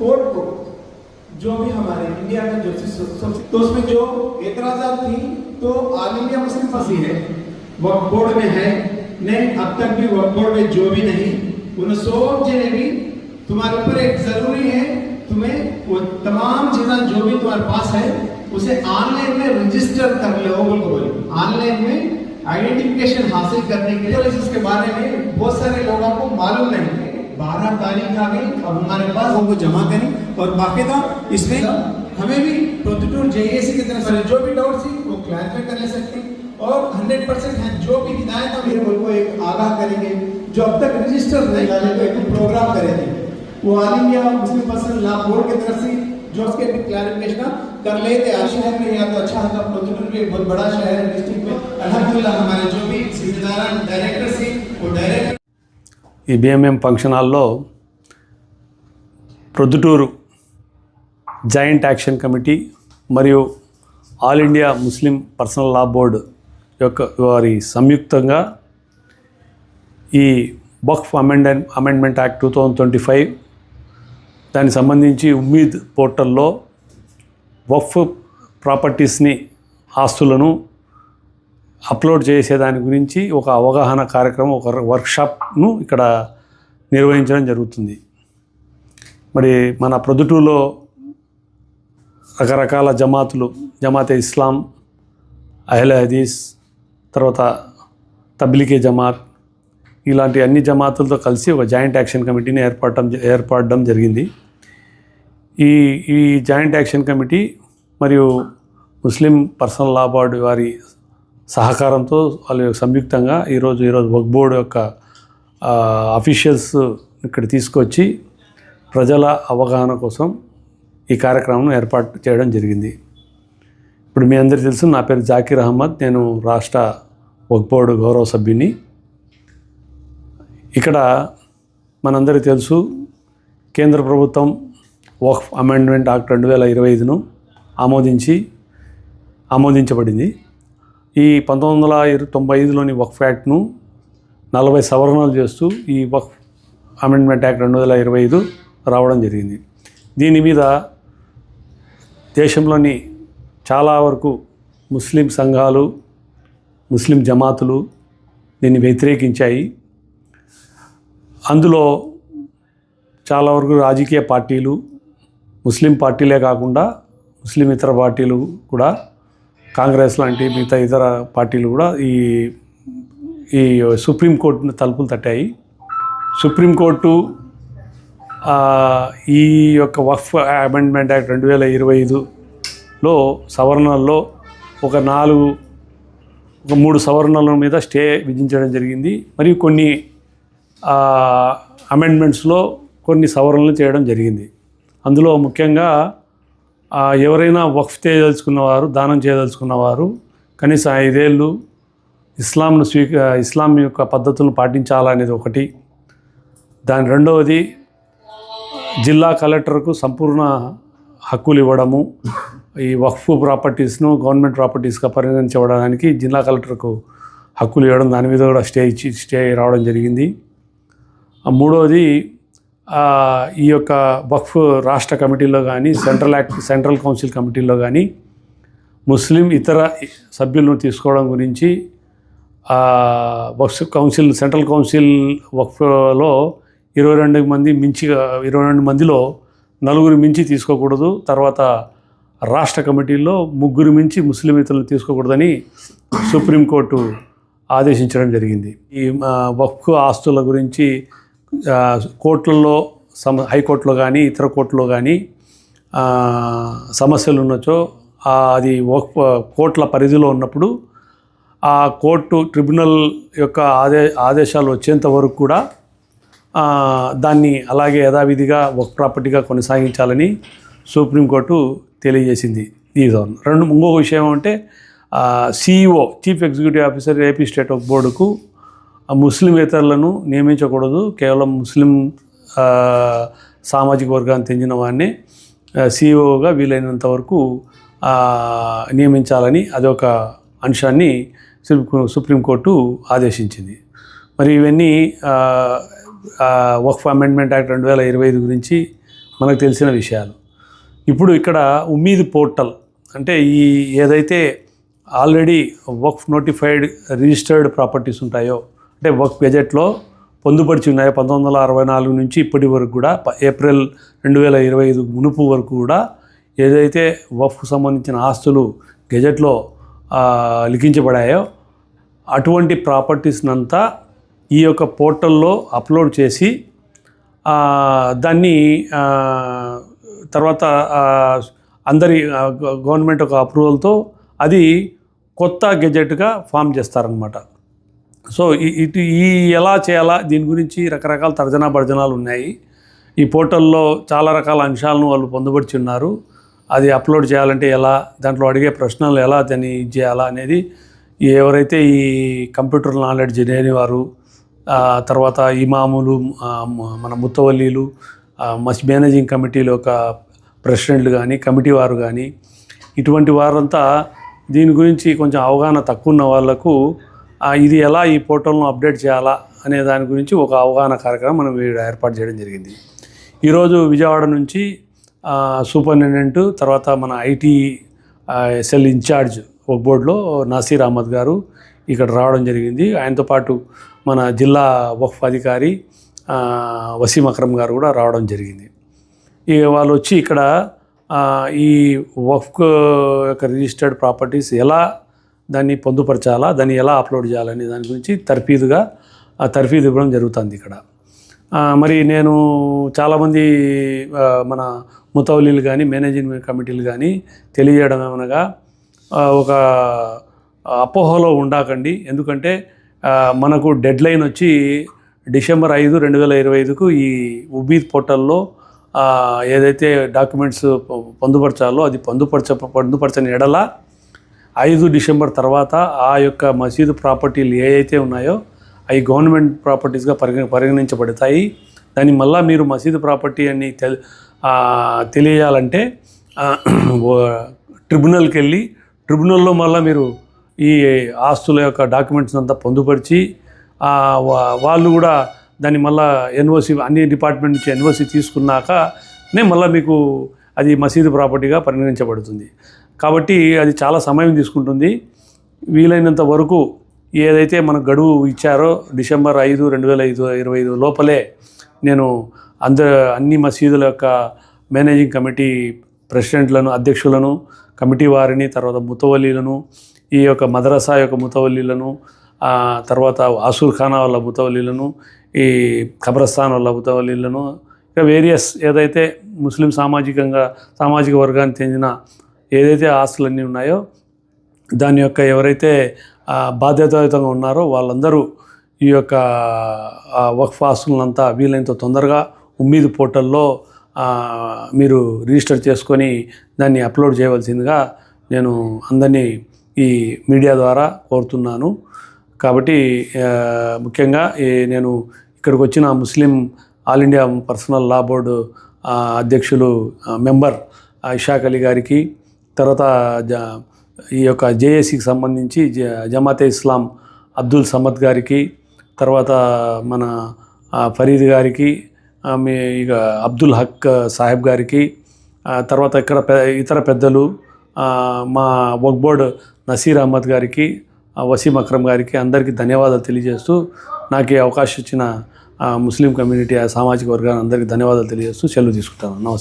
Court को, जो भी हमारे इंडिया में जो चीज- सब- तो उसमें जो एतराजात थी तो ऑल इंडिया मुस्लिम फंसी है वक्फ बोर्ड में है। नहीं, अब तक भी वक्फ बोर्ड में जो भी नहीं उन सब जने भी तुम्हारे ऊपर एक ज़रूरी है, तुम्हें वो तमाम चीज़ें जो भी तुम्हारे पास है, उसे ऑनलाइन में रजिस्टर कर लो, बोल ऑनलाइन में आइडेंटिफिकेशन हासिल करने के लिए इसके बारे में बहुत सारे लोगों को मालूम नहीं। बारह तारीख आ गई अब हमारे पास वो जमा करें और बाकायदा इसमें हमें भी प्रोसीड्यूर जेएसी की तरफ़ से जो भी डाउट थी वो क्लैरिफाई कर ले सकते हैं और 100 परसेंट है, जो भी हिदायत हम मेरे मुल्क को एक आगाह करेंगे। जो अब तक रजिस्टर नहीं डाले तो एक प्रोग्राम करेंगे वो all India Muslim person law board की तरफ़ से जो उसके भी क्लैरिफिकेशन कर लेते, आज शहर में या तो अच्छा होगा प्रोसीड्यूर भी एक बहुत बड़ा शहर है, डिस्ट्रिक्ट में। अल्हम्दुलिल्लाह, हमारे जो भी जिम्मेदार डायरेक्टर से ఈ బిఎంఎం ఫంక్షన్ హాల్లో ప్రొద్దుటూరు జాయింట్ యాక్షన్ కమిటీ మరియు all India Muslim personal law board యొక్క వారి సంయుక్తంగా ఈ Waqf amend amendment act two thousand twenty five దానికి సంబంధించి ఉమ్మీద్ పోర్టల్లో వక్ఫ్ ప్రాపర్టీస్ని ఆస్తులను అప్లోడ్ చేసే దాని గురించి ఒక అవగాహన కార్యక్రమం ఒక వర్క్షాప్ను ఇక్కడ నిర్వహించడం జరుగుతుంది. మరి మన ప్రొద్దుటూరులో రకరకాల జమాతులు జమాతే ఇస్లాం అహ్ల హదీస్ తర్వాత తబ్లికే జమాత్ ఇలాంటి అన్ని జమాతులతో కలిసి ఒక జాయింట్ యాక్షన్ కమిటీని ఏర్పడటం ఏర్పడడం జరిగింది. ఈ ఈ జాయింట్ యాక్షన్ కమిటీ మరియు ముస్లిం పర్సనల్ లా బోర్డు వారి సహకారంతో వాళ్ళు సంయుక్తంగా ఈరోజు ఈరోజు వక్ బోర్డు యొక్క అఫీషియల్స్ ఇక్కడ తీసుకొచ్చి ప్రజల అవగాహన కోసం ఈ కార్యక్రమం ఏర్పాటు చేయడం జరిగింది. ఇప్పుడు మీ అందరికీ తెలుసు నా పేరు జాకీర్ అహ్మద్. నేను రాష్ట్ర వక్ బోర్డు గౌరవ సభ్యుని. ఇక్కడ మనందరికీ తెలుసు కేంద్ర ప్రభుత్వం వక్ఫ్ అమెండ్మెంట్ యాక్ట్ రెండు వేల ఇరవై ఐదును ఆమోదించి ఆమోదించబడింది. ఈ పంతొమ్మిది వందల తొంభై ఐదులోని వక్ఫ్ యాక్ట్ను నలభై సవరణలు చేస్తూ ఈ వక్ఫ్ అమెండ్మెంట్ యాక్ట్ రెండు వేల ఇరవై ఐదు రావడం జరిగింది. దీని మీద దేశంలోని చాలా వరకు ముస్లిం సంఘాలు ముస్లిం జమాతులు దీన్ని వ్యతిరేకించాయి. అందులో చాలా వరకు రాజకీయ పార్టీలు ముస్లిం పార్టీలే కాకుండా ముస్లిం ఇతర పార్టీలు కూడా కాంగ్రెస్ లాంటి మిగతా ఇతర పార్టీలు కూడా ఈ ఈ సుప్రీంకోర్టు తలుపులు తట్టాయి. సుప్రీంకోర్టు ఈ యొక్క వక్ఫ్ అమెండ్మెంట్ యాక్ట్ రెండు వేల ఇరవై ఐదులో సవరణల్లో ఒక నాలుగు ఒక మూడు సవరణల మీద స్టే విధించడం జరిగింది. మరియు కొన్ని అమెండ్మెంట్స్లో కొన్ని సవరణలు చేయడం జరిగింది. అందులో ముఖ్యంగా ఎవరైనా వక్ఫ్ చేయదలుచుకున్నవారు దానం చేయదలుచుకున్నవారు కనీసం ఐదేళ్ళు ఇస్లాంను స్వీక ఇస్లాం యొక్క పద్ధతులను పాటించాలనేది ఒకటి. దాని రెండవది జిల్లా కలెక్టర్కు సంపూర్ణ హక్కులు ఇవ్వడము ఈ వక్ఫ్ ప్రాపర్టీస్ను గవర్నమెంట్ ప్రాపర్టీస్గా పరిగణించబడడానికి జిల్లా కలెక్టర్కు హక్కులు ఇవ్వడం దాని మీద కూడా స్టే ఇచ్చి స్టే రావడం జరిగింది. ఆ మూడవది ఈ యొక్క వక్ఫ్ రాష్ట్ర కమిటీలో కానీ సెంట్రల్ యాక్ట్ సెంట్రల్ కౌన్సిల్ కమిటీలో కానీ ముస్లిం ఇతర సభ్యులను తీసుకోవడం గురించి వక్ఫ్ కౌన్సిల్ సెంట్రల్ కౌన్సిల్ వక్ఫ్లో ఇరవై రెండు మంది మించి ఇరవై రెండు మందిలో నలుగురు మించి తీసుకోకూడదు. తర్వాత రాష్ట్ర కమిటీలో ముగ్గురు మించి ముస్లిం ఇతరులను తీసుకోకూడదని సుప్రీంకోర్టు ఆదేశించడం జరిగింది. ఈ వక్ఫ్ ఆస్తుల గురించి కోర్టుల్లో సమ హైకోర్టులో కానీ ఇతర కోర్టులో కానీ సమస్యలు ఉన్నచో అది వక్ఫ్ కోర్టుల పరిధిలో ఉన్నప్పుడు ఆ కోర్టు ట్రిబ్యునల్ యొక్క ఆదే ఆదేశాలు వచ్చేంత వరకు కూడా దాన్ని అలాగే యథావిధిగా ఒక ప్రాపర్టీగా కొనసాగించాలని సుప్రీంకోర్టు తెలియజేసింది. ఈ రెండు ఇంకొక విషయం అంటే CEO chief executive officer AP state ఒక బోర్డుకు ఆ ముస్లిమేతరులను నియమించకూడదు. కేవలం ముస్లిం సామాజిక వర్గాన్ని తెంచిన వాడిని సిఇఓగా వీలైనంత వరకు ఆ, నియమించాలని అదొక అంశాన్ని సుప్రీం సుప్రీంకోర్టు ఆదేశించింది. మరి ఇవన్నీ వక్ఫ్ అమెండ్మెంట్ యాక్ట్ రెండు వేల ఇరవై ఐదు గురించి మనకు తెలిసిన విషయాలు. ఇప్పుడు ఇక్కడ ఉమ్మీద్ పోర్టల్ అంటే ఈ ఏదైతే ఆల్రెడీ వర్క్ నోటిఫైడ్ రిజిస్టర్డ్ ప్రాపర్టీస్ ఉంటాయో అంటే వర్క్ గెజెట్లో పొందుపరిచి ఉన్నాయి. పంతొమ్మిది వందల అరవై నాలుగు నుంచి ఇప్పటి వరకు కూడా ఏప్రిల్ రెండు వేల ఇరవై ఐదు మునుపు వరకు కూడా ఏదైతే వఫ్కు సంబంధించిన ఆస్తులు గెజెట్లో లిఖించబడాయో అటువంటి ప్రాపర్టీస్నంతా ఈ యొక్క పోర్టల్లో అప్లోడ్ చేసి దాన్ని తర్వాత అందరి గవర్నమెంట్ ఒక అప్రూవల్తో అది కొత్త గెజెట్గా ఫామ్ చేస్తారనమాట సో ఇటు ఈ ఎలా చేయాలా దీని గురించి రకరకాల తర్జనా భర్జనాలు ఉన్నాయి. ఈ పోర్టల్లో చాలా రకాల అంశాలను వాళ్ళు పొందుపరిచి ఉన్నారు. అది అప్లోడ్ చేయాలంటే ఎలా దాంట్లో అడిగే ప్రశ్నలు ఎలా దాన్ని ఇది చేయాలా అనేది ఎవరైతే ఈ కంప్యూటర్ నాలెడ్జ్ లేని వారు తర్వాత ఇమాములు మన ముత్తవల్లీలు మస్ మేనేజింగ్ కమిటీలో ఒక ప్రెసిడెంట్లు కానీ కమిటీ వారు కానీ ఇటువంటి వారంతా దీని గురించి కొంచెం అవగాహన తక్కువ ఉన్న వాళ్ళకు ఇది ఎలా ఈ పోర్టల్ను అప్డేట్ చేయాలా అనే దాని గురించి ఒక అవగాహన కార్యక్రమం మనం ఏర్పాటు చేయడం జరిగింది. ఈరోజు విజయవాడ నుంచి సూపరింటెండెంట్ తర్వాత మన ఐటీ సెల్ ఇన్ఛార్జ్ ఒక బోర్డులో నాసీర్ అహ్మద్ గారు ఇక్కడ రావడం జరిగింది. ఆయనతో పాటు మన జిల్లా వక్ఫ్ అధికారి వసీం అక్రమ్ గారు కూడా రావడం జరిగింది. ఇక వాళ్ళు వచ్చి ఇక్కడ ఈ వక్ఫ్ యొక్క రిజిస్టర్డ్ ప్రాపర్టీస్ ఎలా దాన్ని పొందుపరచాలా? దాన్ని ఎలా అప్లోడ్ చేయాలనే దాని గురించి తర్ఫీదుగా ఆ తర్ఫీదు ఇవ్వడం జరుగుతుంది ఇక్కడ. మరి నేను చాలామంది మన ముతవలీలు కానీ మేనేజింగ్ కమిటీలు కానీ తెలియజేయడం ఏమనగా ఒక అపోహలో ఉండకండి. ఎందుకంటే మనకు డెడ్ లైన్ వచ్చి డిసెంబర్ ఐదు రెండు వేల ఇరవై ఐదుకు ఈ ఉబీద్ పోర్టల్లో ఏదైతే డాక్యుమెంట్స్ పొందుపరచాలో అది పొందుపరచ పొందుపరచని ఎడల ఐదు డిసెంబర్ తర్వాత ఆ యొక్క మసీదు ప్రాపర్టీలు ఏవైతే ఉన్నాయో అవి గవర్నమెంట్ ప్రాపర్టీస్గా పరిగణ పరిగణించబడతాయి. దాన్ని మళ్ళీ మీరు మసీదు ప్రాపర్టీ అని తెల్ తెలియాలంటే ట్రిబ్యునల్కి వెళ్ళి ట్రిబ్యునల్లో మళ్ళీ మీరు ఈ ఆస్తుల యొక్క డాక్యుమెంట్స్ అంతా పొందుపరిచి వాళ్ళు కూడా దాన్ని మళ్ళీ ఎన్ఓసి అన్ని డిపార్ట్మెంట్ నుంచి ఎన్ఓసి తీసుకున్నాకనే మళ్ళీ మీకు అది మసీదు ప్రాపర్టీగా పరిగణించబడుతుంది. కాబట్టి అది చాలా సమయం తీసుకుంటుంది. వీలైనంత వరకు ఏదైతే మన గడువు ఇచ్చారో డిసెంబర్ ఐదు రెండు వేల ఐదు ఇరవై ఐదు లోపలే నేను అంద అన్ని మసీదుల యొక్క మేనేజింగ్ కమిటీ ప్రెసిడెంట్లను అధ్యక్షులను కమిటీ వారిని తర్వాత ముతవల్లీలను ఈ యొక్క మదరసా యొక్క ముతవల్లీలను తర్వాత ఆసూర్ ఖానా వాళ్ళ ముతవల్లీలను ఈ ఖబరస్థాన్ వాళ్ళ ముతవల్లీలను ఇంకా వేరియస్ ఏదైతే ముస్లిం సామాజికంగా సామాజిక వర్గానికి చెందిన ఏదైతే ఆస్తులన్నీ ఉన్నాయో దాని యొక్క ఎవరైతే బాధ్యతాయుతంగా ఉన్నారో వాళ్ళందరూ ఈ యొక్క వక్ఫ్ ఆస్తులంతా వీలైనంత తొందరగా ఉమ్మీద్ పోర్టల్లో మీరు రిజిస్టర్ చేసుకొని దాన్ని అప్లోడ్ చేయవలసిందిగా నేను అందరినీ ఈ మీడియా ద్వారా కోరుతున్నాను. కాబట్టి ముఖ్యంగా ఈ నేను ఇక్కడికి వచ్చిన Muslim all India personal law board అధ్యక్షులు మెంబర్ ఇషాక్ అలీ గారికి తర్వాత జ ఈ యొక్క జేఏసీకి సంబంధించి జ జమాతే ఇస్లాం అబ్దుల్ సమద్ గారికి తర్వాత మన ఫరీద్ గారికి మీ ఇక అబ్దుల్ హక్ సాహెబ్ గారికి తర్వాత ఇక్కడ పె ఇతర పెద్దలు మా వక్ బోర్డ్ నసీర్ అహ్మద్ గారికి వసీం అక్రమ్ గారికి అందరికీ ధన్యవాదాలు తెలియజేస్తూ నాకు ఈ అవకాశం ఇచ్చిన ముస్లిం కమ్యూనిటీ ఆ సామాజిక వర్గాన్ని అందరికీ ధన్యవాదాలు తెలియజేస్తూ సెలవు తీసుకుంటాను. నమస్తే.